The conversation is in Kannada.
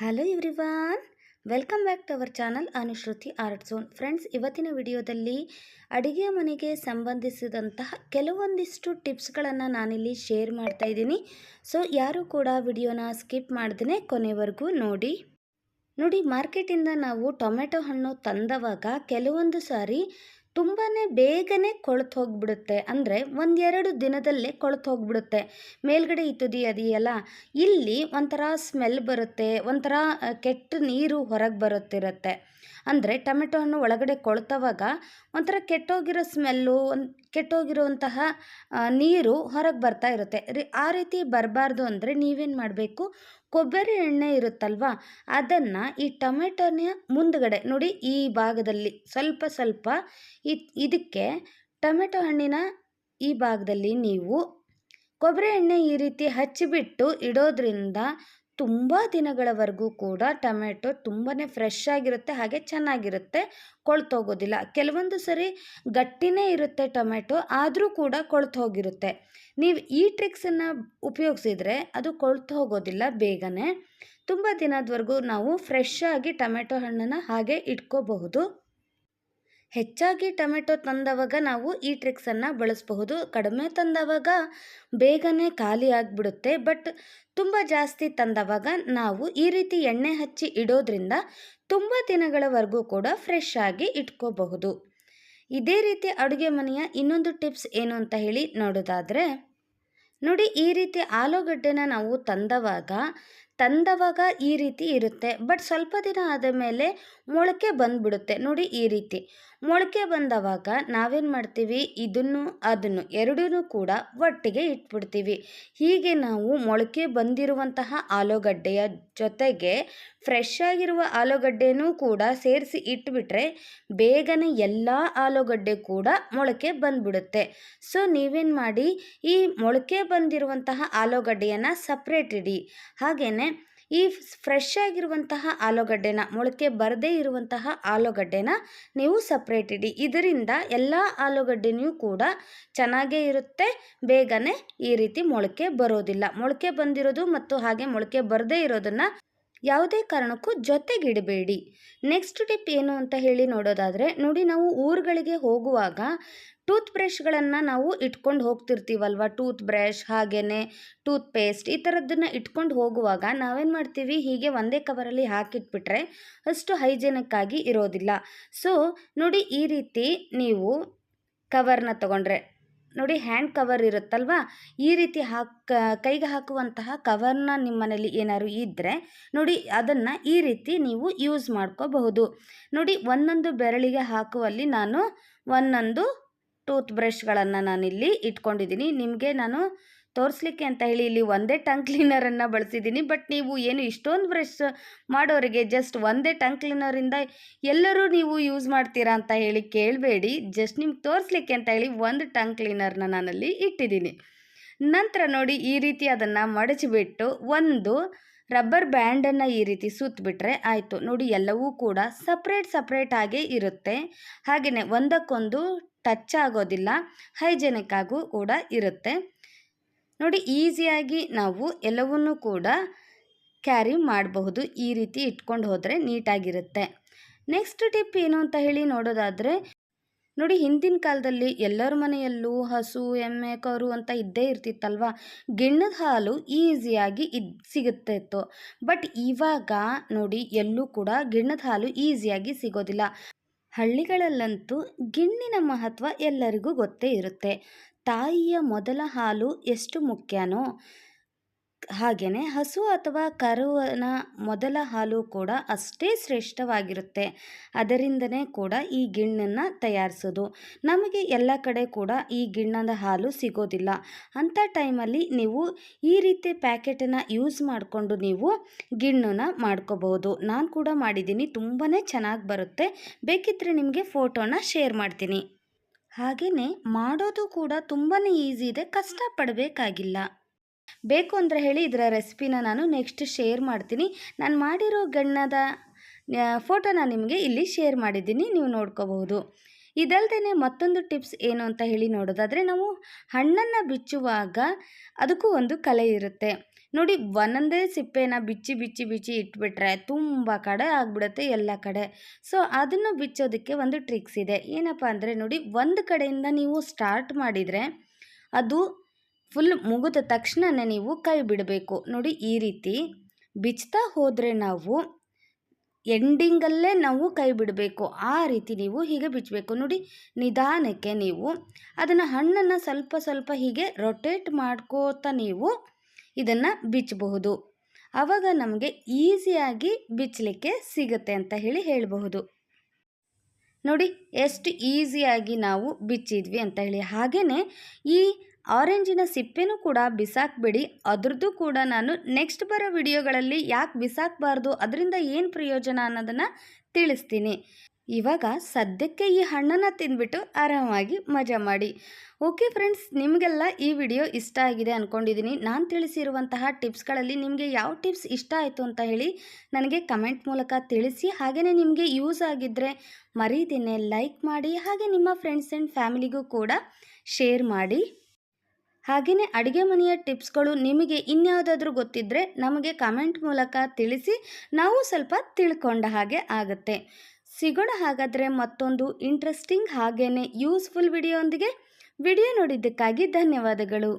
Hello everyone welcome back to our channel Anushruti art zone friends ಇವತ್ತಿನ ವಿಡಿಯೋದಲ್ಲಿ ಅಡುಗೆ ಮನೆಗೆ ಸಂಬಂಧಿಸಿದಂತಹ ಕೆಲವೊಂದಿಷ್ಟು ಟಿಪ್ಸ್ಗಳನ್ನು ನಾನಿಲ್ಲಿ ಶೇರ್ ಮಾಡ್ತಾ ಇದ್ದೀನಿ. ಸೊ ಯಾರು ಕೂಡ ವಿಡಿಯೋನ ಸ್ಕಿಪ್ ಮಾಡ್ದೇ ಕೊನೆವರೆಗೂ ನೋಡಿ. ನೋಡಿ ಮಾರ್ಕೆಟಿಂದ ನಾವು ಟೊಮೆಟೊ ಹಣ್ಣು ತಂದವಾಗ ಕೆಲವೊಂದು ಸಾರಿ ತುಂಬಾ ಬೇಗನೆ ಕೊಳ್ತು ಹೋಗ್ಬಿಡುತ್ತೆ ಅಂದರೆ ಒಂದೆರಡು ದಿನದಲ್ಲೇ ಕೊಳ್ತು ಹೋಗ್ಬಿಡುತ್ತೆ ಮೇಲ್ಗಡೆ ಈ ತುದಿ ಅದೆಯಲ್ಲ ಇಲ್ಲಿ ಒಂಥರ ಸ್ಮೆಲ್ ಬರುತ್ತೆ, ಒಂಥರ ಕೆಟ್ಟ ನೀರು ಹೊರಗೆ ಬರುತ್ತಿರುತ್ತೆ. ಅಂದರೆ ಟೊಮೆಟೊ ಹಣ್ಣು ಒಳಗಡೆ ಕೊಳ್ತವಾಗ ಒಂಥರ ಕೆಟ್ಟೋಗಿರೋ ಸ್ಮೆಲ್ಲು, ಒಂದು ಕೆಟ್ಟೋಗಿರುವಂತಹ ನೀರು ಹೊರಗೆ ಬರ್ತಾ ಇರುತ್ತೆ. ಆ ರೀತಿ ಬರಬಾರ್ದು ಅಂದರೆ ನೀವೇನು ಮಾಡಬೇಕು? ಕೊಬ್ಬರಿ ಎಣ್ಣೆ ಇರುತ್ತಲ್ವಾ? ಅದನ್ನು ಈ ಟೊಮೆಟೊನ ಮುಂದಗಡೆ, ನೋಡಿ ಈ ಭಾಗದಲ್ಲಿ, ಸ್ವಲ್ಪ ಸ್ವಲ್ಪ ಇದ್, ಇದಕ್ಕೆ ಟೊಮೆಟೊ ಹಣ್ಣಿನ ಈ ಭಾಗದಲ್ಲಿ ನೀವು ಕೊಬ್ಬರಿ ಎಣ್ಣೆ ಈ ರೀತಿ ಹಚ್ಚಿಬಿಟ್ಟು ಇಡೋದ್ರಿಂದ ತುಂಬ ದಿನಗಳವರೆಗೂ ಕೂಡ ಟೊಮೆಟೊ ತುಂಬಾ ಫ್ರೆಶ್ ಆಗಿರುತ್ತೆ, ಹಾಗೆ ಚೆನ್ನಾಗಿರುತ್ತೆ, ಕೊಳ್ತೋಗೋದಿಲ್ಲ. ಕೆಲವೊಂದು ಸರಿ ಗಟ್ಟಿನೇ ಇರುತ್ತೆ ಟೊಮೆಟೊ ಆದರೂ ಕೂಡ ಕೊಳ್ತು ಹೋಗಿರುತ್ತೆ ನೀವು ಈ ಟ್ರಿಕ್ಸನ್ನು ಉಪಯೋಗಿಸಿದರೆ ಅದು ಕೊಳ್ತು ಹೋಗೋದಿಲ್ಲ ಬೇಗನೆ. ತುಂಬ ದಿನದವರೆಗೂ ನಾವು ಫ್ರೆಶ್ ಆಗಿ ಟೊಮೆಟೊ ಹಣ್ಣನ್ನು ಹಾಗೆ ಇಟ್ಕೋಬಹುದು. ಹೆಚ್ಚಾಗಿ ಟೊಮೆಟೊ ತಂದವಾಗ ನಾವು ಈ ಟ್ರಿಕ್ಸನ್ನು ಬಳಸಬಹುದು. ಕಡಿಮೆ ತಂದವಾಗ ಬೇಗನೆ ಖಾಲಿ ಆಗಿಬಿಡುತ್ತೆ. ಬಟ್ ತುಂಬ ಜಾಸ್ತಿ ತಂದವಾಗ ನಾವು ಈ ರೀತಿ ಎಣ್ಣೆ ಹಚ್ಚಿ ಇಡೋದ್ರಿಂದ ತುಂಬ ದಿನಗಳವರೆಗೂ ಕೂಡ ಫ್ರೆಶ್ ಆಗಿ ಇಟ್ಕೋಬಹುದು. ಇದೇ ರೀತಿ ಅಡುಗೆ ಮನೆಯ ಇನ್ನೊಂದು ಟಿಪ್ಸ್ ಏನು ಅಂತ ಹೇಳಿ ನೋಡೋದಾದರೆ, ನೋಡಿ ಈ ರೀತಿ ಆಲೂಗಡ್ಡೆನ ನಾವು ತಂದವಾಗ ತಂದವಾಗ ಈ ರೀತಿ ಇರುತ್ತೆ. ಬಟ್ ಸ್ವಲ್ಪ ದಿನ ಆದ ಮೇಲೆ ಮೊಳಕೆ ಬಂದ್ಬಿಡುತ್ತೆ. ನೋಡಿ ಈ ರೀತಿ. ಮೊಳಕೆ ಬಂದವಾಗ ನಾವೇನು ಮಾಡ್ತೀವಿ? ಇದನ್ನು, ಅದನ್ನು ಎರಡೂ ಕೂಡ ಒಟ್ಟಿಗೆ ಇಟ್ಬಿಡ್ತೀವಿ. ಹೀಗೆ ನಾವು ಮೊಳಕೆ ಬಂದಿರುವಂತಹ ಆಲೂಗಡ್ಡೆಯ ಜೊತೆಗೆ ಫ್ರೆಶ್ ಆಗಿರುವ ಆಲೂಗಡ್ಡೆನೂ ಕೂಡ ಸೇರಿಸಿ ಇಟ್ಬಿಟ್ರೆ ಬೇಗನೆ ಎಲ್ಲ ಆಲೂಗಡ್ಡೆ ಕೂಡ ಮೊಳಕೆ ಬಂದ್ಬಿಡುತ್ತೆ. ಸೊ ನೀವೇನು ಮಾಡಿ? ಈ ಮೊಳಕೆ ಬಂದಿರುವಂತಹ ಆಲೂಗಡ್ಡೆಯನ್ನು ಸಪ್ರೇಟ್ ಇಡಿ. ಹಾಗೆಯೇ ಈ ಫ್ರೆಶ್ ಆಗಿರುವಂತಹ ಆಲೂಗಡ್ಡೆನ, ಮೊಳಕೆ ಬರದೇ ಇರುವಂತಹ ಆಲೂಗಡ್ಡೆನ ನೀವು ಸಪ್ರೇಟ್ ಇಡಿ. ಇದರಿಂದ ಎಲ್ಲ ಆಲೂಗಡ್ಡೆನೂ ಕೂಡ ಚೆನ್ನಾಗೇ ಇರುತ್ತೆ. ಬೇಗನೆ ಈ ರೀತಿ ಮೊಳಕೆ ಬರೋದಿಲ್ಲ. ಮೊಳಕೆ ಬಂದಿರೋದು ಮತ್ತು ಹಾಗೆ ಮೊಳಕೆ ಬರದೇ ಇರೋದನ್ನು ಯಾವುದೇ ಕಾರಣಕ್ಕೂ ಜೊತೆಗಿಡಬೇಡಿ. ನೆಕ್ಸ್ಟ್ ಟಿಪ್ ಏನು ಅಂತ ಹೇಳಿ ನೋಡೋದಾದರೆ, ನೋಡಿ ನಾವು ಊರುಗಳಿಗೆ ಹೋಗುವಾಗ ಟೂತ್ ಬ್ರಷ್ಗಳನ್ನು ನಾವು ಇಟ್ಕೊಂಡು ಹೋಗ್ತಿರ್ತೀವಲ್ವ? ಟೂತ್ ಬ್ರಷ್ ಹಾಗೆಯೇ ಟೂತ್ ಪೇಸ್ಟ್ ಈ ಥರದ್ದನ್ನು ಇಟ್ಕೊಂಡು ಹೋಗುವಾಗ ನಾವೇನು ಮಾಡ್ತೀವಿ? ಹೀಗೆ ಒಂದೇ ಕವರಲ್ಲಿ ಹಾಕಿಟ್ಬಿಟ್ರೆ ಅಷ್ಟು ಹೈಜೆನಿಕ್ಕಾಗಿ ಇರೋದಿಲ್ಲ. ಸೊ, ನೋಡಿ ಈ ರೀತಿ ನೀವು ಕವರ್ನ ತಗೊಂಡ್ರೆ ನೋಡಿ ಹ್ಯಾಂಡ್ ಕವರ್ ಇರುತ್ತಲ್ವಾ? ಈ ರೀತಿ ಹಾಕ ಕೈಗೆ ಹಾಕುವಂತಹ ಕವರ್ನ ನಿಮ್ಮ ಮನೇಲಿ ಏನಾದ್ರು ಇದ್ದರೆ ನೋಡಿ ಅದನ್ನು ಈ ರೀತಿ ನೀವು ಯೂಸ್ ಮಾಡ್ಕೋಬಹುದು. ನೋಡಿ ಒಂದೊಂದು ಬೆರಳಿಗೆ ಹಾಕುವಲ್ಲಿ ನಾನು ಒಂದೊಂದು ಟೂತ್ ಬ್ರಷ್ಗಳನ್ನು ನಾನಿಲ್ಲಿ ಇಟ್ಕೊಂಡಿದ್ದೀನಿ. ನಿಮಗೆ ನಾನು ತೋರಿಸ್ಲಿಕ್ಕೆ ಅಂತ ಹೇಳಿ ಇಲ್ಲಿ ಒಂದೇ ಟಂಕ್ ಕ್ಲೀನರನ್ನು ಬಳಸಿದ್ದೀನಿ. ಬಟ್ ನೀವು ಏನು ಇಷ್ಟೊಂದು ಬ್ರಷ್ ಮಾಡೋರಿಗೆ ಜಸ್ಟ್ ಒಂದೇ ಟಂಕ್ ಕ್ಲೀನರಿಂದ ಎಲ್ಲರೂ ನೀವು ಯೂಸ್ ಮಾಡ್ತೀರಾ ಅಂತ ಹೇಳಿ ಕೇಳಬೇಡಿ. ಜಸ್ಟ್ ನಿಮ್ಗೆ ತೋರಿಸ್ಲಿಕ್ಕೆ ಅಂತ ಹೇಳಿ ಒಂದು ಟಂಗ್ ಕ್ಲೀನರ್ನ ನಾನಲ್ಲಿ ಇಟ್ಟಿದ್ದೀನಿ. ನಂತರ ನೋಡಿ ಈ ರೀತಿ ಅದನ್ನು ಮಡಚಿಬಿಟ್ಟು ಒಂದು ರಬ್ಬರ್ ಬ್ಯಾಂಡನ್ನು ಈ ರೀತಿ ಸುತ್ತಬಿಟ್ರೆ ಆಯಿತು. ನೋಡಿ ಎಲ್ಲವೂ ಕೂಡ ಸಪ್ರೇಟ್ ಸಪ್ರೇಟ್ ಆಗೇ ಇರುತ್ತೆ. ಹಾಗೆಯೇ ಒಂದಕ್ಕೊಂದು ಟಚ್ ಆಗೋದಿಲ್ಲ ಹೈಜೆನಿಕ್ ಆಗೂ ಕೂಡ ಇರುತ್ತೆ. ನೋಡಿ, ಈಸಿಯಾಗಿ ನಾವು ಎಲ್ಲವನ್ನೂ ಕೂಡ ಕ್ಯಾರಿ ಮಾಡಬಹುದು. ಈ ರೀತಿ ಇಟ್ಕೊಂಡು ಹೋದರೆ ನೀಟಾಗಿರುತ್ತೆ. ನೆಕ್ಸ್ಟ್ ಟಿಪ್ ಏನು ಅಂತ ಹೇಳಿ ನೋಡೋದಾದರೆ, ನೋಡಿ, ಹಿಂದಿನ ಕಾಲದಲ್ಲಿ ಎಲ್ಲರ ಮನೆಯಲ್ಲೂ ಹಸು, ಎಮ್ಮೆ, ಕರು ಅಂತ ಇದ್ದೇ ಇರ್ತಿತ್ತಲ್ವ? ಗಿಣ್ಣದ ಹಾಲು ಈಸಿಯಾಗಿ ಇದ್ ಸಿಗುತ್ತೆ ಇತ್ತು ಬಟ್ ಇವಾಗ ನೋಡಿ, ಎಲ್ಲೂ ಕೂಡ ಗಿಣ್ಣದ ಹಾಲು ಈಸಿಯಾಗಿ ಸಿಗೋದಿಲ್ಲ. ಹಳ್ಳಿಗಳಲ್ಲಂತೂ ಗಿಣ್ಣಿನ ಮಹತ್ವ ಎಲ್ಲರಿಗೂ ಗೊತ್ತೇ ಇರುತ್ತೆ. ತಾಯಿಯ ಮೊದಲ ಹಾಲು ಎಷ್ಟು ಮುಖ್ಯನೋ ಹಾಗೆಯೇ ಹಸು ಅಥವಾ ಕರುವನ ಮೊದಲ ಹಾಲು ಕೂಡ ಅಷ್ಟೇ ಶ್ರೇಷ್ಠವಾಗಿರುತ್ತೆ. ಅದರಿಂದನೇ ಕೂಡ ಈ ಗಿಣ್ಣನ್ನು ತಯಾರಿಸೋದು. ನಮಗೆ ಎಲ್ಲ ಕಡೆ ಕೂಡ ಈ ಗಿಣ್ಣದ ಹಾಲು ಸಿಗೋದಿಲ್ಲ. ಅಂಥ ಟೈಮಲ್ಲಿ ನೀವು ಈ ರೀತಿ ಪ್ಯಾಕೆಟನ್ನು ಯೂಸ್ ಮಾಡಿಕೊಂಡು ನೀವು ಗಿಣ್ಣನ್ನು ಮಾಡ್ಕೋಬಹುದು ನಾನು ಕೂಡ ಮಾಡಿದ್ದೀನಿ. ತುಂಬಾ ಚೆನ್ನಾಗಿ ಬರುತ್ತೆ. ಬೇಕಿದ್ದರೆ ನಿಮಗೆ ಫೋಟೋನ ಶೇರ್ ಮಾಡ್ತೀನಿ. ಹಾಗೆಯೇ ಮಾಡೋದು ಕೂಡ ತುಂಬಾ ಈಸಿ ಇದೆ, ಕಷ್ಟಪಡಬೇಕಾಗಿಲ್ಲ. ಬೇಕು ಅಂದರೆ ಹೇಳಿ ಇದರ ರೆಸಿಪಿನ ನಾನು ನೆಕ್ಸ್ಟ್ ಶೇರ್ ಮಾಡ್ತೀನಿ. ನಾನು ಮಾಡಿರೋ ಗಣ್ಣದ ಫೋಟೋನ ನಿಮಗೆ ಇಲ್ಲಿ ಶೇರ್ ಮಾಡಿದ್ದೀನಿ, ನೀವು ನೋಡ್ಕೋಬಹುದು. ಇದಲ್ಲದೆ ಮತ್ತೊಂದು ಟಿಪ್ಸ್ ಏನು ಅಂತ ಹೇಳಿ ನೋಡೋದಾದರೆ, ನಾವು ಹಣ್ಣನ್ನು ಬಿಚ್ಚುವಾಗ ಅದಕ್ಕೂ ಒಂದು ಕಲೆ ಇರುತ್ತೆ. ನೋಡಿ ಒಂದೊಂದೇ ಸಿಪ್ಪೆನ ಬಿಚ್ಚಿ ಬಿಚ್ಚಿ ಬಿಚ್ಚಿ ಇಟ್ಬಿಟ್ರೆ ತುಂಬ ಕಡೆ ಆಗಿಬಿಡುತ್ತೆ ಎಲ್ಲ ಕಡೆ. ಸೊ ಅದನ್ನು ಬಿಚ್ಚೋದಕ್ಕೆ ಒಂದು ಟ್ರಿಕ್ಸ್ ಇದೆ. ಏನಪ್ಪ ಅಂದರೆ ನೋಡಿ ಒಂದು ಕಡೆಯಿಂದ ನೀವು ಸ್ಟಾರ್ಟ್ ಮಾಡಿದರೆ ಅದು ಫುಲ್ ಮುಗಿದ ತಕ್ಷಣನೇ ನೀವು ಕೈ ಬಿಡಬೇಕು. ನೋಡಿ ಈ ರೀತಿ ಬಿಚ್ತಾ ಹೋದರೆ ನಾವು ಎಂಡಿಂಗಲ್ಲೇ ನಾವು ಕೈ ಬಿಡಬೇಕು. ಆ ರೀತಿ ನೀವು ಹೀಗೆ ಬಿಚ್ಚಬೇಕು. ನೋಡಿ ನಿಧಾನಕ್ಕೆ ನೀವು ಅದನ್ನು ಹಣ್ಣನ್ನು ಸ್ವಲ್ಪ ಸ್ವಲ್ಪ ಹೀಗೆ ರೊಟೇಟ್ ಮಾಡ್ಕೋತಾ ನೀವು ಇದನ್ನು ಬಿಚ್ಚಬಹುದು. ಆವಾಗ ನಮಗೆ ಈಸಿಯಾಗಿ ಬಿಚ್ಚಲಿಕ್ಕೆ ಸಿಗುತ್ತೆ ಅಂತ ಹೇಳಿ ಹೇಳಬಹುದು. ನೋಡಿ, ಎಷ್ಟು ಈಸಿಯಾಗಿ ನಾವು ಬಿಚ್ಚಿದ್ವಿ ಅಂತ ಹೇಳಿ. ಹಾಗೆಯೇ ಈ ಆರೆಂಜಿನ ಸಿಪ್ಪೆನೂ ಕೂಡ ಬಿಸಾಕಬೇಡಿ. ಅದ್ರದ್ದು ಕೂಡ ನಾನು ನೆಕ್ಸ್ಟ್ ಬರೋ ವಿಡಿಯೋಗಳಲ್ಲಿ ಯಾಕೆ ಬಿಸಾಕಬಾರ್ದು, ಅದರಿಂದ ಏನು ಪ್ರಯೋಜನ ಅನ್ನೋದನ್ನು ತಿಳಿಸ್ತೀನಿ. ಇವಾಗ ಸದ್ಯಕ್ಕೆ ಈ ಹಣ್ಣನ್ನು ತಿಂದ್ಬಿಟ್ಟು ಆರಾಮಾಗಿ ಮಜಾ ಮಾಡಿ. ಓಕೆ ಫ್ರೆಂಡ್ಸ್, ನಿಮಗೆಲ್ಲ ಈ ವಿಡಿಯೋ ಇಷ್ಟ ಆಗಿದೆ ಅಂದ್ಕೊಂಡಿದ್ದೀನಿ ನಾನು ತಿಳಿಸಿರುವಂತಹ ಟಿಪ್ಸ್ಗಳಲ್ಲಿ ನಿಮಗೆ ಯಾವ ಟಿಪ್ಸ್ ಇಷ್ಟ ಆಯಿತು ಅಂತ ಹೇಳಿ ನನಗೆ ಕಮೆಂಟ್ ಮೂಲಕ ತಿಳಿಸಿ. ಹಾಗೆಯೇ ನಿಮಗೆ ಯೂಸ್ ಆಗಿದ್ದರೆ ಮರೀದೇನೆ ಲೈಕ್ ಮಾಡಿ, ಹಾಗೆ ನಿಮ್ಮ ಫ್ರೆಂಡ್ಸ್ ಆ್ಯಂಡ್ ಫ್ಯಾಮಿಲಿಗೂ ಕೂಡ ಶೇರ್ ಮಾಡಿ. ಹಾಗೆಯೇ ಅಡುಗೆ ಮನೆಯ ಟಿಪ್ಸ್ಗಳು ನಿಮಗೆ ಇನ್ಯಾವುದಾದ್ರೂ ಗೊತ್ತಿದ್ದರೆ ನಮಗೆ ಕಮೆಂಟ್ ಮೂಲಕ ತಿಳಿಸಿ, ನಾವು ಸ್ವಲ್ಪ ತಿಳ್ಕೊಂಡ ಹಾಗೆ ಆಗುತ್ತೆ. ಸಿಗೋಣ ಹಾಗಾದರೆ ಮತ್ತೊಂದು ಇಂಟ್ರೆಸ್ಟಿಂಗ್ ಹಾಗೇ ಯೂಸ್ಫುಲ್ ವಿಡಿಯೋ ಒಂದಿಗೆ ವಿಡಿಯೋ ನೋಡಿದ್ದಕ್ಕಾಗಿ ಧನ್ಯವಾದಗಳು.